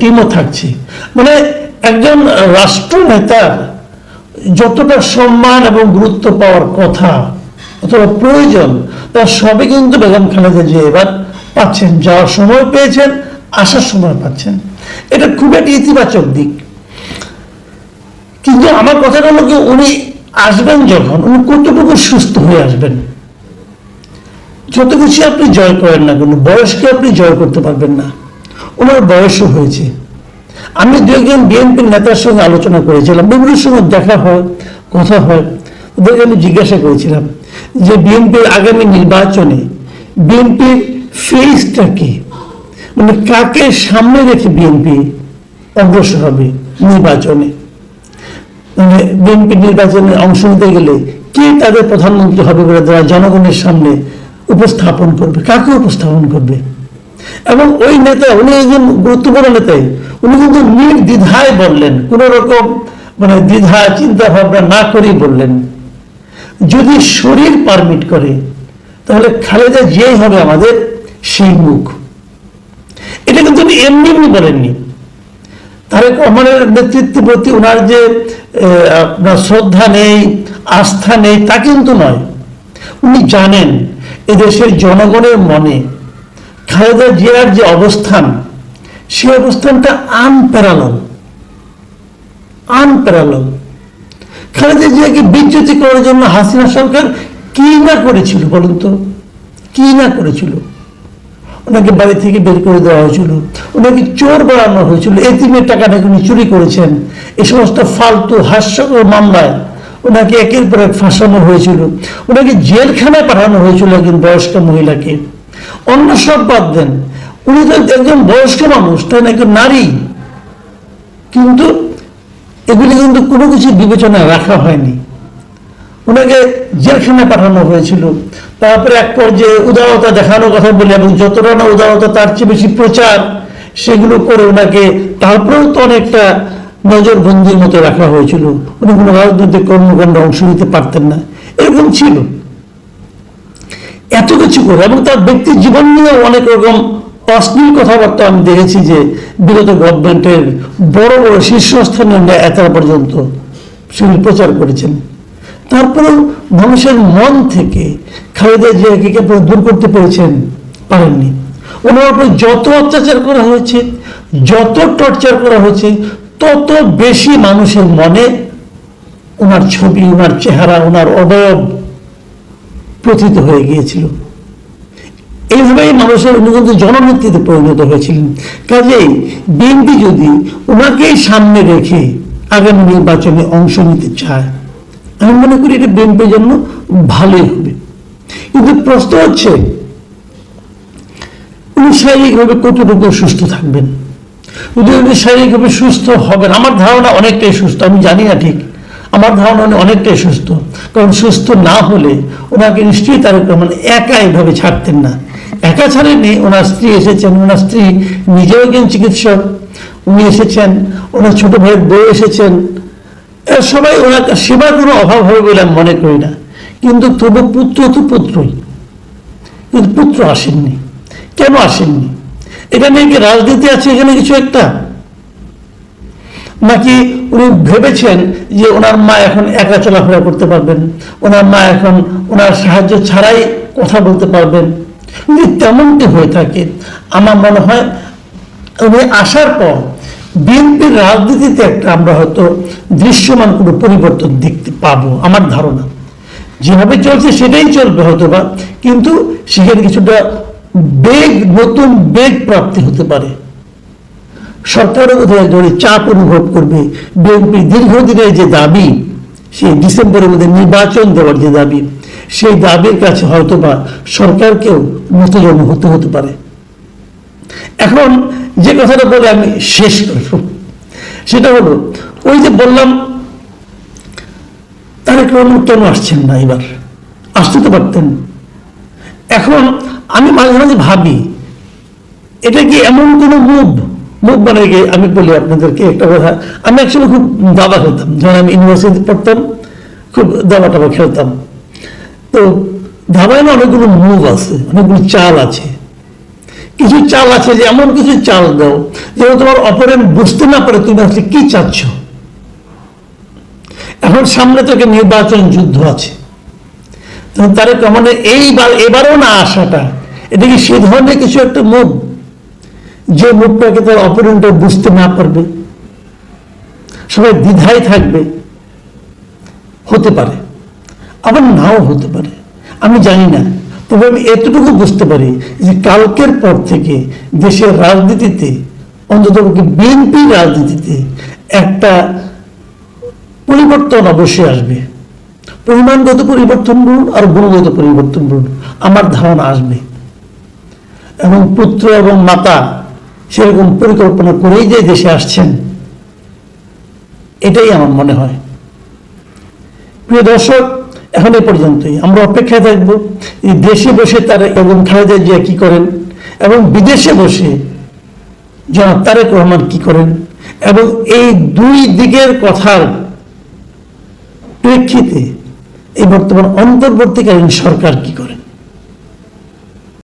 টিমও থাকছে। মানে একজন রাষ্ট্রনেতার যতটা সম্মান এবং গুরুত্ব পাওয়ার কথা অথবা প্রয়োজন, তার সবই কিন্তু বেগম খালেদা জিয়া এবার পাচ্ছেন। যাওয়ার সময় পেয়েছেন, আসার সময় পাচ্ছেন। এটা খুব একটা ইতিবাচক দিক। কিন্তু আমার কথাটা হলো কি, উনি আসবেন যখন, উনি কতটুকু সুস্থ হয়ে আসবেন? যত কিছু আপনি জয় করেন না কেন বয়সকে আপনি জয় করতে পারবেন না? ওনার বয়সও হয়েছে। আমি দু একজন বিএনপির নেতার সঙ্গে আলোচনা করেছিলাম, বিভিন্ন সময় দেখা হয়, কথা হয় ওদেরকে আমি জিজ্ঞাসা করেছিলাম যে বিএনপির আগামী নির্বাচনে বিএনপির ফেসটা কি? মানে কাকে সামনে রেখে বিএনপি অগ্রসর হবে নির্বাচনে? মানে বিএনপি নির্বাচনে অংশ নিতে গেলে কে তাদের প্রধানমন্ত্রী হবে বলে তারা জনগণের সামনে উপস্থাপন করবে? কাকে উপস্থাপন করবে? এবং ওই নেতা, উনি একজন গুরুত্বপূর্ণ নেতাই উনি কিন্তু নির্দ্বিধায় বললেন, কোন রকম মানে দ্বিধা চিন্তা ভাবনা না করেই বললেন। যদি শরীর পারমিট করে, তাহলে খালেদা জিয়াই হবে আমাদের সেই মুখ। এটা কিন্তু উনি এমনি এমনি বলেননি। তারেক রহমানের নেতৃত্বের প্রতি ওনার যে আপনার শ্রদ্ধা নেই, আস্থা নেই, তা কিন্তু নয়। উনি জানেন, এদেশের জনগণের মনে খালেদা জিয়ার যে অবস্থান, সেই অবস্থানটা আনপ্যারালল আনপ্যারালল খালেদা জিয়াকে বিচ্যুতি করার জন্য হাসিনা সরকার কি না করেছিল বলুন তো? কি না করেছিল? ওনাকে বাড়ি থেকে বের করে দেওয়া হয়েছিল, ওনাকে চোর বাড়ানো হয়েছিল, এতিমের টাকা নাকি উনি চুরি করেছেন এই সমস্ত ফালতু হাস্যকর মামলায় ওনাকে একের পর এক ফাঁসানো হয়েছিল, ওনাকে জেলখানায় পাঠানো হয়েছিল একজন বয়স্ক মহিলাকে। অন্য সব বাদ দেন। উনি তো একজন বয়স্ক মানুষ, তাই না? একজন নারী। কিন্তু এগুলি কিন্তু কোনো কিছু বিবেচনায় রাখা হয়নি। ওনাকে জেলখানায় পাঠানো হয়েছিল। তারপরে এক পর্যায়ে উদারতা দেখানোর কথা বলে, এবং যতটা না উদারতা তার চেয়ে বেশি প্রচার, সেগুলো করে ওনাকে তারপরেও তো অনেকটা নজরবন্দির মতো রাখা হয়েছিল। উনি কোনো রাজনৈতিক কর্মকাণ্ডে অংশ নিতে পারতেন না। এরকম ছিল। এত কিছু করে। এবং তার ব্যক্তি জীবন নিয়ে অনেক রকম অশ্লীল কথাবার্তা আমি দেখেছি যে বিগত গভর্নমেন্টের বড় বড় শীর্ষস্থানীয় নেতারা পর্যন্ত সেগুলি প্রচার করেছেন। তারপরেও মানুষের মন থেকে খালেদা জিয়াকে আপনারা দূর করতে পেরেছেন? পারেননি। ওনার উপরে যত অত্যাচার করা হয়েছে, যত টর্চার করা হয়েছে, তত বেশি মানুষের মনে ওনার ছবি, ওনার চেহারা, ওনার অবয়ব প্রথিত হয়ে গিয়েছিল। এইভাবেই মানুষের উনি কিন্তু জননেত্রীতে পরিণত হয়েছিলেন। কাজেই বিএনপি যদি ওনাকেই সামনে রেখে আগামী নির্বাচনে অংশ নিতে চায়, আমি মনে করি এটা বিএনপির জন্য ভালোই হবে। কিন্তু প্রশ্ন হচ্ছে, উনি শারীরিকভাবে কতটুকু সুস্থ থাকবেন? উনি শারীরিকভাবে সুস্থ হবেন, আমার ধারণা অনেকটাই সুস্থ, আমি জানি না ঠিক। আমার ধারণা অনেকটাই সুস্থ। কারণ সুস্থ না হলে ওনাকে নিশ্চয়ই তারেক রহমান একা এভাবে ছাড়তেন না। একা ছাড়েনি ওনার স্ত্রী এসেছেন, ওনার স্ত্রী নিজেও একজন চিকিৎসক, উনি এসেছেন, ওনার ছোট ভাইয়ের বউ এসেছেন। সবাই ওনার সেবার কোনো অভাব হবে বলে আমি মনে করি না। কিন্তু তবু পুত্র তো পুত্রই। কিন্তু পুত্র আসেননি। কেন আসেননি? এখানে কি রাজনীতি আছে? এখানে কিছু একটা? নাকি উনি ভেবেছেন যে ওনার মা এখন একা চলাফেরা করতে পারবেন? ওনার মা এখন ওনার সাহায্য ছাড়াই কথা বলতে পারবেন? যদি তেমনটি হয়ে থাকে, আমার মনে হয় উনি আসার পর বিএনপির রাজনীতিতে একটা আমরা হয়তো দৃশ্যমান কোনো পরিবর্তন দেখতে পাবো, আমার ধারণা। যেভাবে চলছে সেটাই চলবে হয়তো বা কিন্তু সেখানে কিছুটা বেগ, নতুন বেগ প্রাপ্তি হতে পারে। সরকারও বোধহয় চাপ অনুভব করবে। বিএনপি দীর্ঘদিনের যে দাবি, সেই ডিসেম্বরের মধ্যে নির্বাচন দেওয়ার যে দাবি, সেই দাবির কাছে হয়তো বা সরকারকেও নতজন হতে হতে পারে। এখন যে কথাটা বলে আমি শেষ করব সেটা হলো, ওই যে বললাম, তারেক রহমান কেন আসছেন না এবার? আসতে তো পারতেন। এখন আমি মাঝে মাঝে ভাবি, এটা কি এমন কোনো মুভ মুভ মানে কি আমি বলি আপনাদেরকে একটা কথা। আমি একসময় খুব দাবা খেলতাম। যখন আমি ইউনিভার্সিটি পড়তাম, খুব দাবা টাবা খেলতাম। তো ধাবায় না অনেকগুলো মুভ আছে, অনেকগুলো চাল আছে। কিছু চাল আছে যে এমন কিছু চাল দাও যেন তোমার অপরেন্ট বুঝতে না পারে তুমি আসলে কি চাচ্ছ। এখন সামনে থেকে নির্বাচন যুদ্ধ আছে। তারেক রহমানের এইবার এবারও না আসাটা, এটা কি সে ধরনের কিছু একটা মুভ যে মুখটাকে তার অপরেন্টে বুঝতে না পারবে, সবাই দ্বিধায় থাকবে, হতে পারে, আবার নাও হতে পারে, আমি জানি না, তবে আমি এতটুকু বুঝতে পারি যে কালকের পর থেকে দেশের রাজনীতিতে, অন্তত বিএনপি রাজনীতিতে একটা পরিবর্তন অবশ্যই আসবে। পরিমাণগত পরিবর্তন বলুন আর গুণগত পরিবর্তন বলুন, আমার ধারণা আসবে। এবং পুত্র এবং মাতা সেরকম পরিকল্পনা করেই যে দেশে আসছেন, এটাই আমার মনে হয়। প্রিয় দর্শক, এখন এ পর্যন্তই। আমরা অপেক্ষায় থাকব দেশে বসে তারা এবং খালেদা জিয়া কি করেন, এবং বিদেশে বসে জনাব তারেক রহমান কি করেন, এবং এই দুই দিকের কথার প্রেক্ষিতে এই বর্তমান অন্তর্বর্তীকালীন সরকার কি করেন